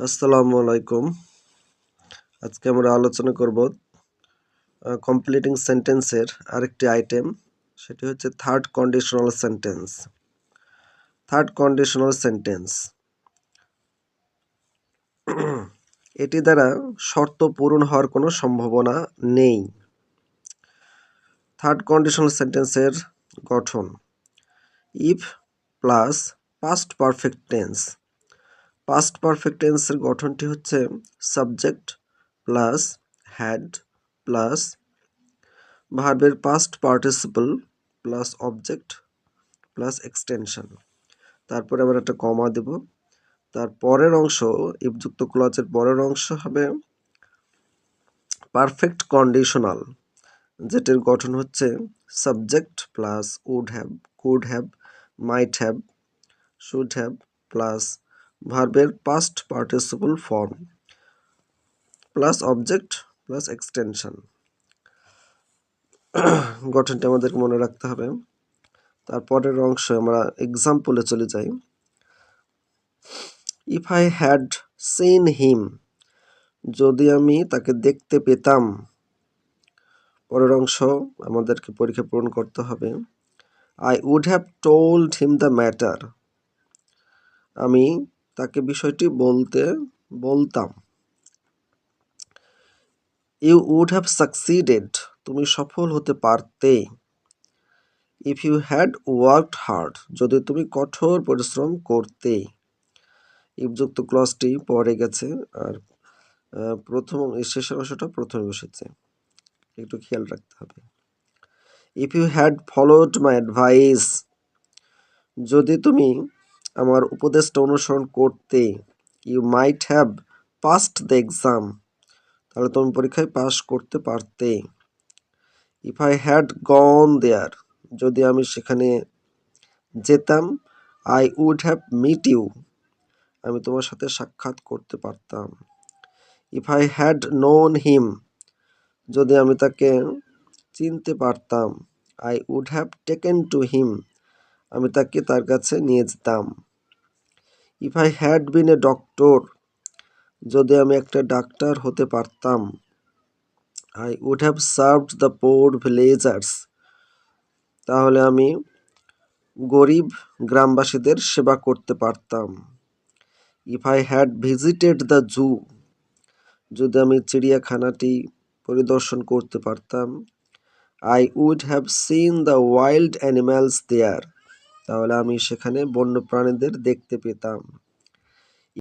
আসসালামু আলাইকুম। আজকে আমরা আলোচনা করব কমপ্লিটিং সেন্টেন্সের আরেকটি আইটেম সেটি হচ্ছে third conditional sentence third conditional sentence এটি দ্বারা শর্ত পূরণ হওয়ার কোনো সম্ভাবনা নেই। থার্ড কন্ডিশনাল সেন্টেন্সের গঠন। If plus past perfect tense past perfect টেন্সের গঠনটি হচ্ছে সাবজেক্ট প্লাস হ্যাড প্লাস ভার্বের past participle plus object plus extension তারপরে আবার একটা কমা দেব। তার পরের অংশ ইফযুক্ত ক্লজের পরের অংশ হবে পারফেক্ট কন্ডিশনাল যেটির গঠন হচ্ছে subject plus would have could have might have should have plus ভার্বের past participle form plus object plus extension গঠনটি আমাদের মনে রাখতে হবে। তারপরের অংশে আমরা এক্সাম্পলে চলে যাই। If I had seen him যদি আমি তাকে দেখতে পেতাম, পরের অংশ আমাদেরকে পরীক্ষা পূরণ করতে হবে। I would have told him the matter আমি তাকে বিষয়টি বলতে, বলতাম। ইউ উড হ্যাভ সাকসিডেড তুমি সফল হতে পারতে। If you had worked hard যদি তুমি কঠোর পরিশ্রম করতে। ইফযুক্ত ক্লসটি পরে গেছে, আর প্রথম শেষের অংশটা প্রথমে বসেছে। একটু খেয়াল রাখতে হবে। If you had followed my advice যদি তুমি আমার উপদেশটা অনুসরণ করতে you might have passed the exam তাহলে তুমি পরীক্ষায় পাস করতে পারতে। If I had gone there যদি আমি সেখানে যেতাম I would have meet you আমি তোমার সাথে সাক্ষাৎ করতে পারতাম। If I had known him যদি আমি তাকে চিনতে পারতাম I would have taken to him আমি তাকে তার কাছে নিয়ে যেতাম। If I had been a doctor যদি আমি একটা ডাক্তার হতে পারতাম I would have served the poor villagers তাহলে আমি গরিব গ্রামবাসীদের সেবা করতে পারতাম। If I had visited the zoo যদি আমি চিড়িয়াখানাটি পরিদর্শন করতে পারতাম I would have seen the wild animals there তাহলে আমি সেখানে বন্য প্রাণীদের দেখতে পেতাম।